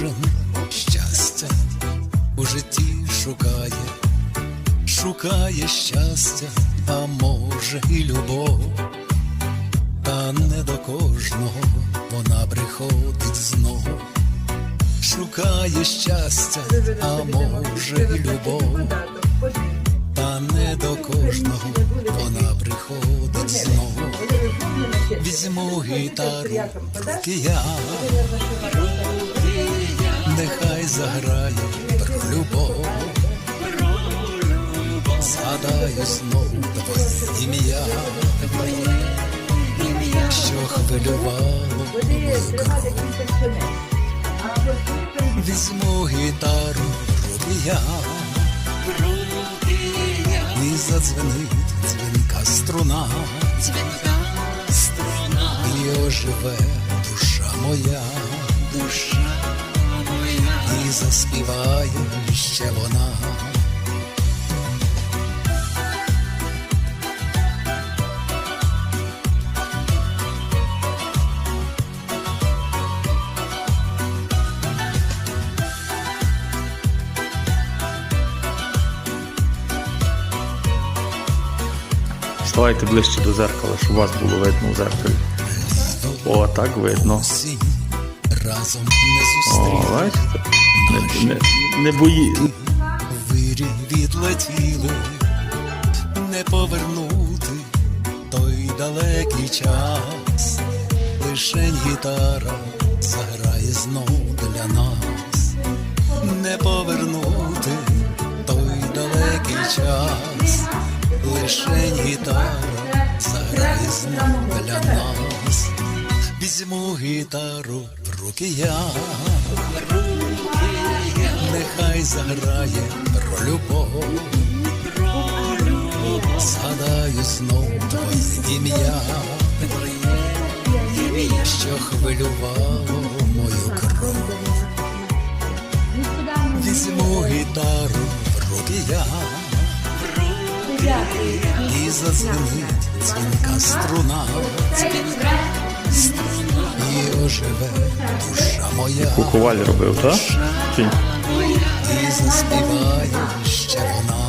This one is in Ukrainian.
кожен щастя у житті шукає, шукає щастя, а може і любов, та не до кожного вона приходить знову, шукає щастя, а може і любов, та не до кожного вона приходить знову. Візьму гітару, руки я нехай заграє про любов. Згадаю знов твоє ім'я, що хвилювало кров. Візьму гітару в руки я, і задзвенить дзвінка струна, і оживе душа моя, душа і заспіває ще вона. Ставайте ближче до зеркала, щоб вас було видно у зеркалі. О, так видно. Разом не зустріли. бачите? Не, не, не бої. Вирі відлетіли, не повернути той далекий час, лишень гітара заграє знов для нас, не повернути той далекий час, лишень гітара заграє знов для нас, візьму гітару в руки я нехай заграє про любов. Згадаю знов твоє ім'я, що хвилювало мою кров. Візьму гітару в руки я, і задзвенить дзвінка струна, і оживе душа моя. Кукуваль робив, так? І заспіває ще вона.